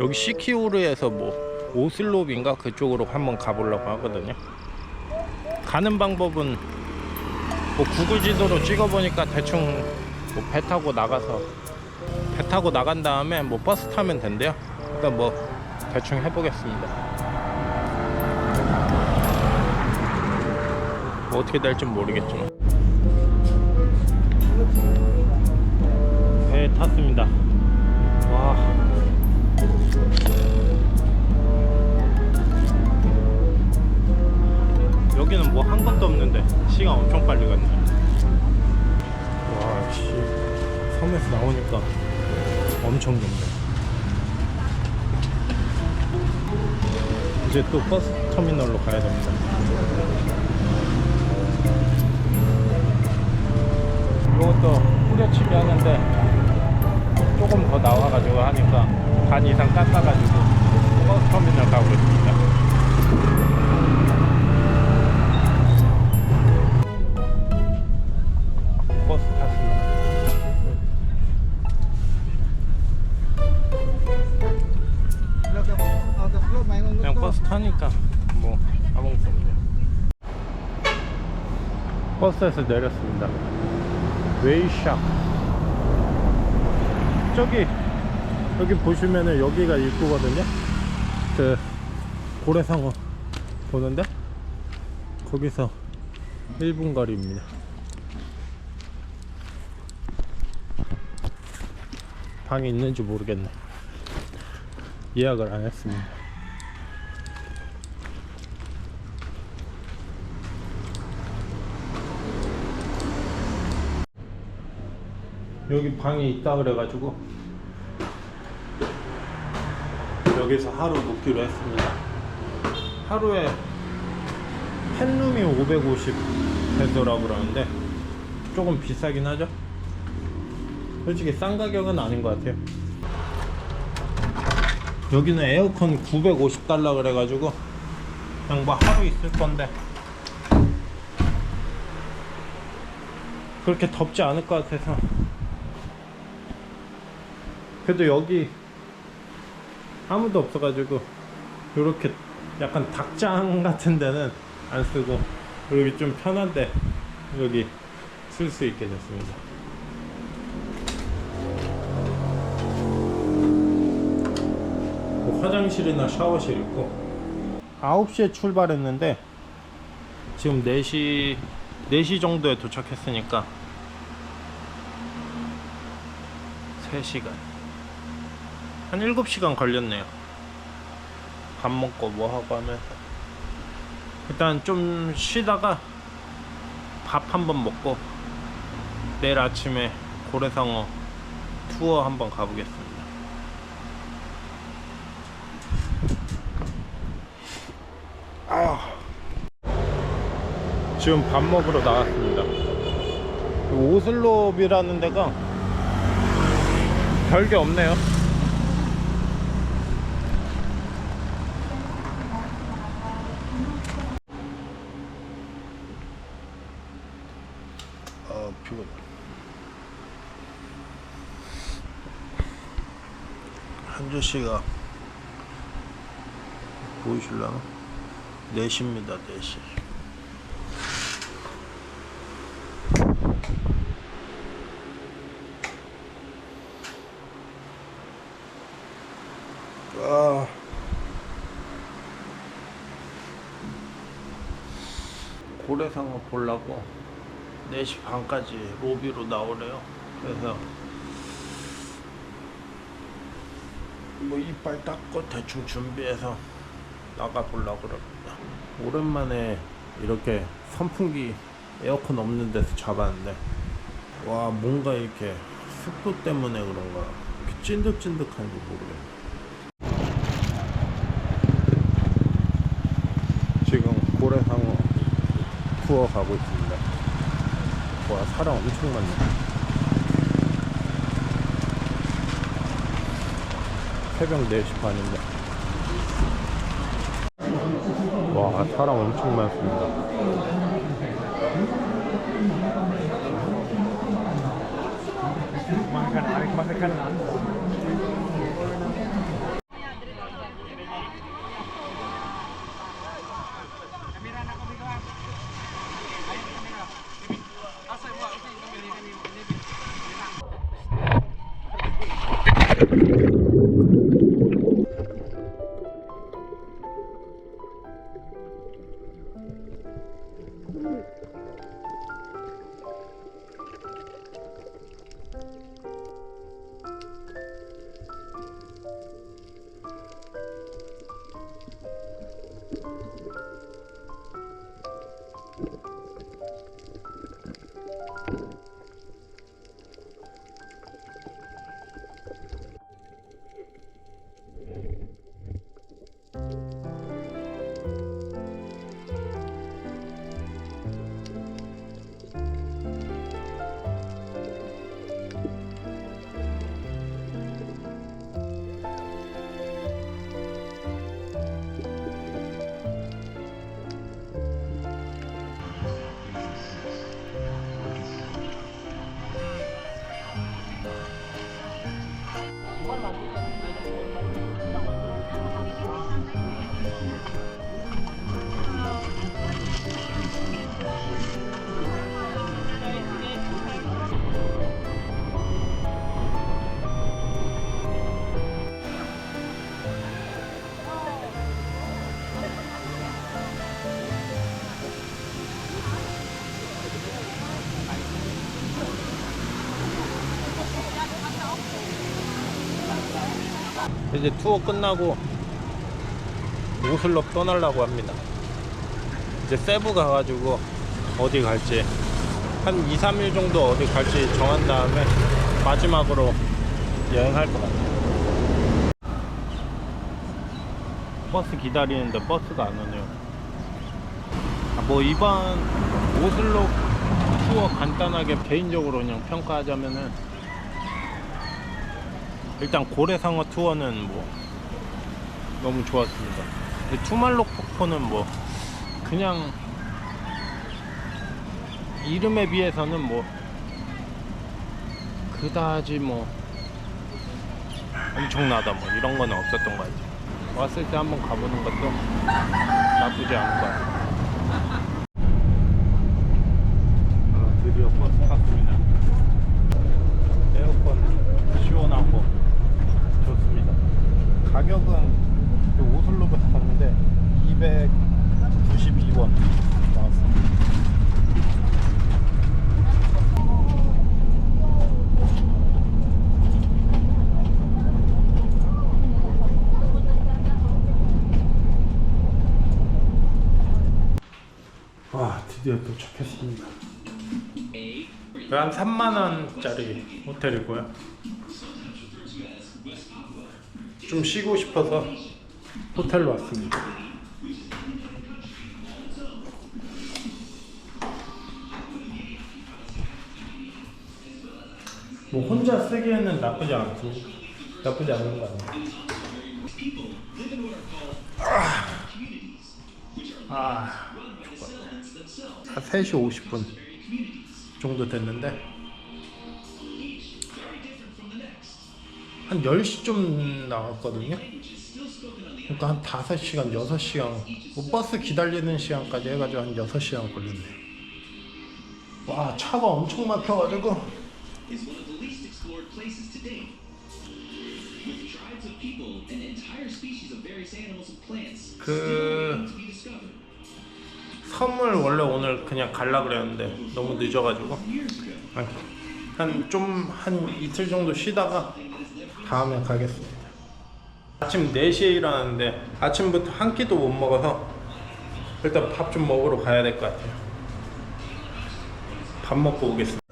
여기 시키오르에서 뭐 오슬롭인가 그쪽으로 한번 가보려고 하거든요. 가는 방법은 뭐 구글 지도로 찍어보니까 대충 뭐 배 타고 나가서 배 타고 나간 다음에 뭐 버스 타면 된대요. 일단 뭐 대충 해보겠습니다. 뭐 어떻게 될지 모르겠지만 배 탔습니다. 와. 시간 엄청 빨리 갔네. 와, 씨. 섬에서 나오니까 엄청 덥네. 이제 또 버스 터미널로 가야 됩니다. 이것도 후려치기 하는데 조금 더 나와가지고 하니까 반 이상 깎아가지고 버스 터미널 가고 있습니다. 버스에서 내렸습니다. 웨이샵. 저기 여기 보시면은 여기가 입구거든요. 그 고래상어 보는데 거기서 1분 거리입니다. 방이 있는지 모르겠네. 예약을 안 했습니다. 여기 방이 있다 그래가지고 여기서 하루 묵기로 했습니다. 하루에 펜룸이 550 되더라고 그러는데 조금 비싸긴 하죠. 솔직히 싼 가격은 아닌 것 같아요. 여기는 에어컨 950달러 그래가지고 그냥 뭐 하루 있을 건데 그렇게 덥지 않을 것 같아서 그래도 여기 아무도 없어가지고 이렇게 약간 닭장 같은 데는 안 쓰고 여기 좀 편한데 여기 쓸 수 있게 됐습니다. 뭐 화장실이나 샤워실 있고 9시에 출발했는데 지금 4시 4시 정도에 도착했으니까 3시간 한 7시간 걸렸네요. 밥 먹고 뭐 하고 하면서 일단 좀 쉬다가 밥 한번 먹고 내일 아침에 고래상어 투어 한번 가보겠습니다. 아. 지금 밥 먹으러 나왔습니다. 오슬롭이라는 데가 별게 없네요 아 피곤해. 한조씨가 보이실라나? 4시입니다 4시 아. 고래상어 보려고 4시 반까지 로비로 나오래요. 그래서 뭐 이빨 닦고 대충 준비해서 나가 보려고 그럽니다. 오랜만에 이렇게 선풍기 에어컨 없는 데서 잡았는데 와 뭔가 이렇게 습도 때문에 그런가 이렇게 찐득찐득한지 모르겠네. 지금 고래상어 투어 가고 있습니다. 와 사람 엄청 많네. 새벽 4시 반인데. 와 사람 엄청 많습니다. うん。 이제 투어 끝나고 오슬롭 떠나려고 합니다. 이제 세부 가가지고 어디 갈지 한 2, 3일 정도 어디 갈지 정한 다음에 마지막으로 여행할 것 같아요. 버스 기다리는데 버스가 안 오네요. 아, 뭐 이번 오슬롭 투어 간단하게 개인적으로 그냥 평가하자면은 일단 고래상어 투어는 뭐 너무 좋았습니다. 투말로 폭포는 뭐 그냥 이름에 비해서는 뭐 그다지 뭐 엄청나다 뭐 이런 거는 없었던 것 같아요. 왔을 때 한번 가보는 것도 나쁘지 않은 것 같아요. 아, 드디어 버스 탔습니다. 에어컨 시원하고 좋습니다. 가격은 그 오슬로에서 샀는데 292원 나왔습니다. 와 드디어 도착했습니다. 한 3만 원짜리 호텔이고요. 좀 쉬고 싶어서 호텔로 왔습니다. 뭐 혼자 쓰기에는 나쁘지 않지. 나쁘지 않은 거 아니야. 아. 한 3시 50분 정도 됐는데 한 10시쯤 나왔거든요. 그러니까 한 5시간, 6시간, 뭐 버스 기다리는 시간까지 해가지고 한 6시간 걸렸네. 와, 차가 엄청 막혀가지고. 그 섬을 원래 오늘 그냥 갈라 그랬는데 너무 늦어가지고 한 좀 한 이틀 정도 쉬다가 다음에 가겠습니다. 아침 4시에 일어났는데 아침부터 한 끼도 못 먹어서 일단 밥 좀 먹으러 가야 될 것 같아요. 밥 먹고 오겠습니다.